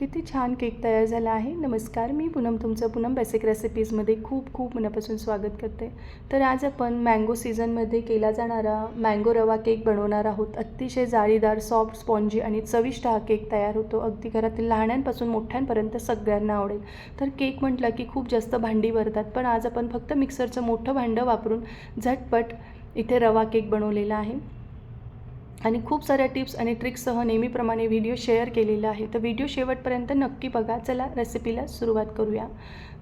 किती छान केक तयार झाला आहे. नमस्कार मी पूनम तुमचं पूनम बेसिक रेसिपीजमध्ये खूप खूप मनापासून स्वागत करते. तर आज आपण मँगो सीझनमध्ये केला जाणारा मँगो रवा केक बनवणार आहोत. अतिशय जाळीदार सॉफ्ट स्पॉन्जी आणि चविष्ट हा केक तयार होतो. अगदी घरातील लहानांपासून मोठ्यांपर्यंत सगळ्यांना आवडेल. तर केक म्हटलं की खूप जास्त भांडी भरतात पण आज आपण फक्त मिक्सरचं मोठं भांडं वापरून झटपट इथे रवा केक बनवलेला आहे. आणि खूप साऱ्या टिप्स आणि ट्रिक्ससह नेहमीप्रमाणे व्हिडिओ शेअर केलेला आहे. तर व्हिडिओ शेवटपर्यंत नक्की बघा. चला रेसिपीला सुरुवात करूया.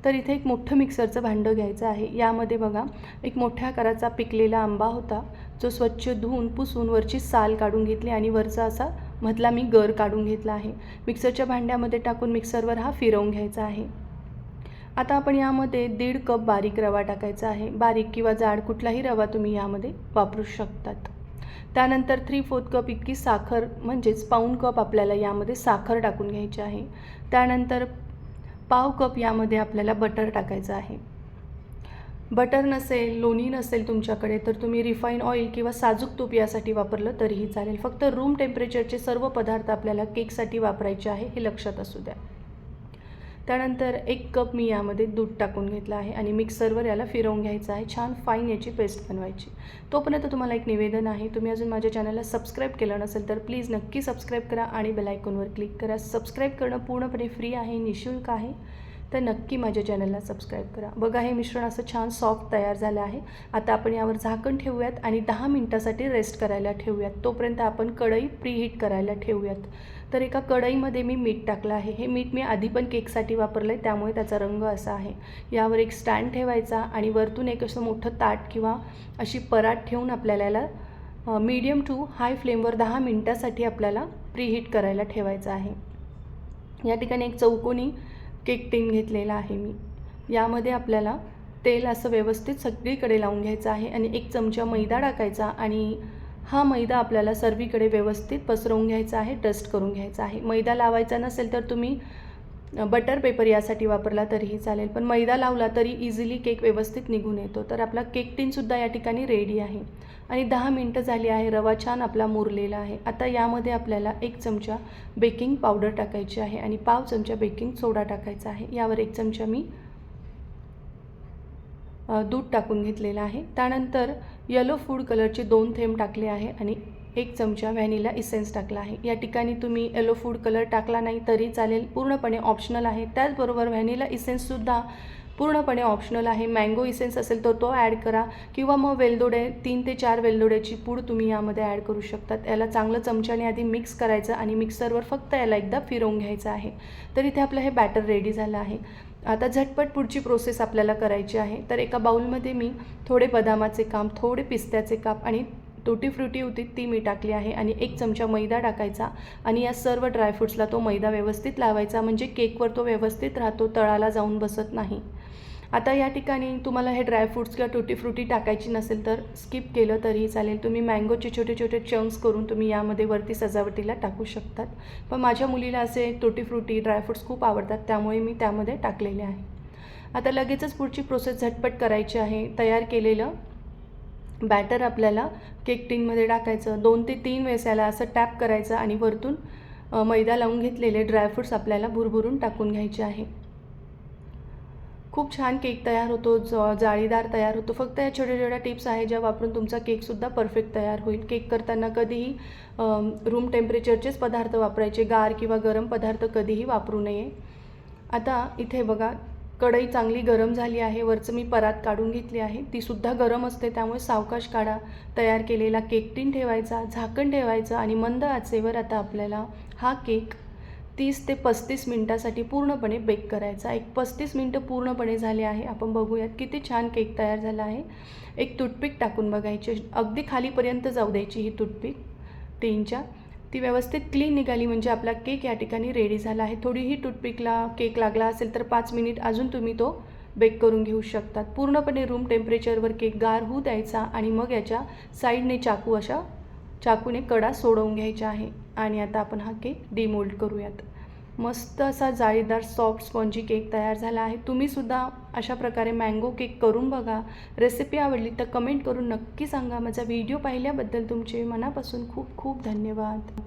तर इथे एक मोठं मिक्सरचं भांडं घ्यायचं आहे. यामध्ये बघा एक मोठ्या आकाराचा पिकलेला आंबा होता. जो स्वच्छ धुवून पुसून वरची साल काढून घेतली आणि वरचा असा मधला मी गर काढून घेतला आहे. मिक्सरच्या भांड्यामध्ये टाकून मिक्सरवर हा फिरवून घ्यायचा आहे. आता आपण यामध्ये दीड कप बारीक रवा टाकायचा आहे. बारीक किंवा जाड कुठलाही रवा तुम्ही यामध्ये वापरू शकतात. त्यानंतर थ्री फोर्थ कप इतकी साखर म्हणजेच पाऊण कप आपल्याला यामध्ये साखर टाकून घ्यायची आहे. त्यानंतर पाव कप यामध्ये आपल्याला बटर टाकायचं आहे. बटर नसेल लोणी नसेल तुमच्याकडे तर तुम्ही रिफाईन ऑइल किंवा साजूक तूप यासाठी वापरलं तरीही चालेल. फक्त रूम टेम्परेचरचे सर्व पदार्थ आपल्याला केकसाठी वापरायचे आहे हे लक्षात असू द्या. त्यानंतर एक कप मी यामध्ये दूध टाकून घेतलं आहे आणि मिक्सरवर याला फिरवून घ्यायचं आहे. छान फाईन याची पेस्ट बनवायची. तोपर्यंत तुम्हाला एक निवेदन आहे. तुम्ही अजून माझ्या चॅनलला सबस्क्राईब केलं नसेल तर प्लीज नक्की सबस्क्राईब करा आणि बेलायकॉनवर क्लिक करा. सबस्क्राईब करणं पूर्णपणे फ्री आहे निशुल्क आहे. तर नक्की माझ्या चॅनलला सबस्क्राईब करा. बघा हे मिश्रण असं छान सॉफ्ट तयार झालं आहे. आता आपण यावर झाकण ठेवूयात आणि दहा मिनटासाठी रेस्ट करायला ठेवूयात. तोपर्यंत आपण कढई प्रीहीट करायला ठेवूयात. तर एका कढईमध्ये मी मीठ टाकलं आहे. हे मीठ मी आधी पण केकसाठी वापरलं आहे त्यामुळे त्याचा रंग असा आहे. यावर एक स्टँड ठेवायचा आणि वरतून एक असं मोठं ताट किंवा अशी परात ठेवून आपल्याला याला मीडियम टू हाय फ्लेमवर दहा मिनटासाठी आपल्याला प्रीहीट करायला ठेवायचं आहे. या ठिकाणी एक चौकोनी केक टीन घेतलेला आहे मी. यामध्ये आपल्याला तेल असं व्यवस्थित सगळीकडे लावून घ्यायचं आहे आणि एक चमचा मैदा टाकायचा आणि हा मैदा आपल्याला सर्वीकडे व्यवस्थित पसरवून घ्यायचा आहे डस्ट करून घ्यायचा आहे. मैदा लावायचा नसेल तर तुम्ही बटर पेपर यासाठी वापरला तरीही चालेल. पण मैदा लावला तरी इझिली केक व्यवस्थित निघून येतो. तर आपला केक टीनसुद्धा या ठिकाणी रेडी आहे. आणि दहा मिनटं झाली आहे रवा छान आपला मुरलेला आहे. आता यामध्ये आपल्याला एक चमचा बेकिंग पावडर टाकायची आहे आणि पाव चमचा बेकिंग सोडा टाकायचा आहे. यावर एक चमचा मी दूध टाकून घेतलेलं आहे. त्यानंतर यलो फूड कलरचे दोन थेंब टाकले आहे आणि एक चमचा व्हॅनिला इसेन्स टाकला आहे. या ठिकाणी तुम्ही येलो फूड कलर टाकला नाही तरी चालेल. पूर्णपणे ऑप्शनल आहे. त्याचबरोबर व्हॅनिला इसेन्ससुद्धा पूर्णपणे ऑप्शनल आहे. मँगो इसेन्स असेल तर तो ॲड करा. किंवा मग वेलदोडे तीन ते चार वेलदोड्याची पूड तुम्ही यामध्ये ॲड करू शकतात. याला चांगलं चमच्याने आधी मिक्स करायचं आणि मिक्सरवर फक्त याला एकदा फिरवून घ्यायचं आहे. तर इथे आपलं हे बॅटर रेडी झालं आहे. आता झटपट पुढची प्रोसेस आपल्याला करायची आहे. तर एका बाऊलमध्ये मी थोडे बदामाचे काप थोडे पिस्त्याचे काप आणि तुटी फ्रुटी होती ती मी टाकली आहे आणि एक चमचा मैदा टाकायचा आणि या सर्व ड्रायफ्रुट्सला तो मैदा व्यवस्थित लावायचा. म्हणजे केकवर तो व्यवस्थित राहतो तळाला जाऊन बसत नाही. आता या ठिकाणी तुम्हाला हे ड्रायफ्रूट्स किंवा टुटी फ्रुटी टाकायची नसेल तर स्किप केलं तरीही चालेल. तुम्ही मँगोचे छोटे छोटे चंक्स करून तुम्ही यामध्ये वरती सजावटीला टाकू शकतात. पण माझ्या मुलीला असे टुटी फ्रुटी ड्रायफ्रूट्स खूप आवडतात त्यामुळे मी त्यामध्ये टाकलेले आहे. आता लगेचच पुढची प्रोसेस झटपट करायची आहे. तयार केलेलं बॅटर आपल्याला केक टीनमध्ये टाकायचं. दोन ते तीन वेळेस याला असं टॅप करायचं आणि वरतून मैदा लावून घेतलेले ड्रायफ्रूट्स आपल्याला भुरभुरून टाकून घ्यायचे आहे. खूप छान केक तयार होतो ज जाळीदार तयार होतो. फक्त या छोट्या छोट्या टिप्स आहे ज्या वापरून तुमचा केकसुद्धा परफेक्ट तयार होईल. केक करताना कधीही रूम टेम्परेचरचेच पदार्थ वापरायचे. गार किंवा गरम पदार्थ कधीही वापरू नये. आता इथे बघा कढई चांगली गरम झाली आहे. वरचं मी परात काढून घेतली आहे. तीसुद्धा गरम असते त्यामुळे सावकाश काढा. तयार केलेला केक टीन ठेवायचा झाकण ठेवायचं आणि मंद आचेवर आता आपल्याला हा केक तीस ते पस्तीस मिनटासाठी पूर्णपणे बेक करायचा. एक पस्तीस मिनटं पूर्णपणे झाले आहे. आपण बघूयात किती छान केक तयार झाला आहे. एक तुटपीक टाकून बघायची. अगदी खालीपर्यंत जाऊ द्यायची ही तुटपीक तीनच्या ती व्यवस्थित क्लीन निघाली म्हणजे आपला केक या ठिकाणी रेडी झाला आहे. थोडीही टूथपिकला केक लागला असेल तर पाच मिनिट अजून तुम्ही तो बेक करून घेऊ शकतात. पूर्णपणे रूम टेम्परेचरवर केक गार होऊ द्यायचा आणि मग याच्या साईडने चाकू अशा चाकूने कडा सोडवून घ्यायच्या आहे. आणि आता आपण हा केक डिमोल्ड करूयात. मस्त असा जाळीदार सॉफ्ट स्पॉन्जी केक तयार झाला आहे. तुम्हीसुद्धा अशा प्रकारे मँगो केक करून बघा. रेसिपी आवडली तर कमेंट करून नक्की सांगा. माझा व्हिडिओ पाहिल्याबद्दल तुमचे मनापासून खूप खूप धन्यवाद.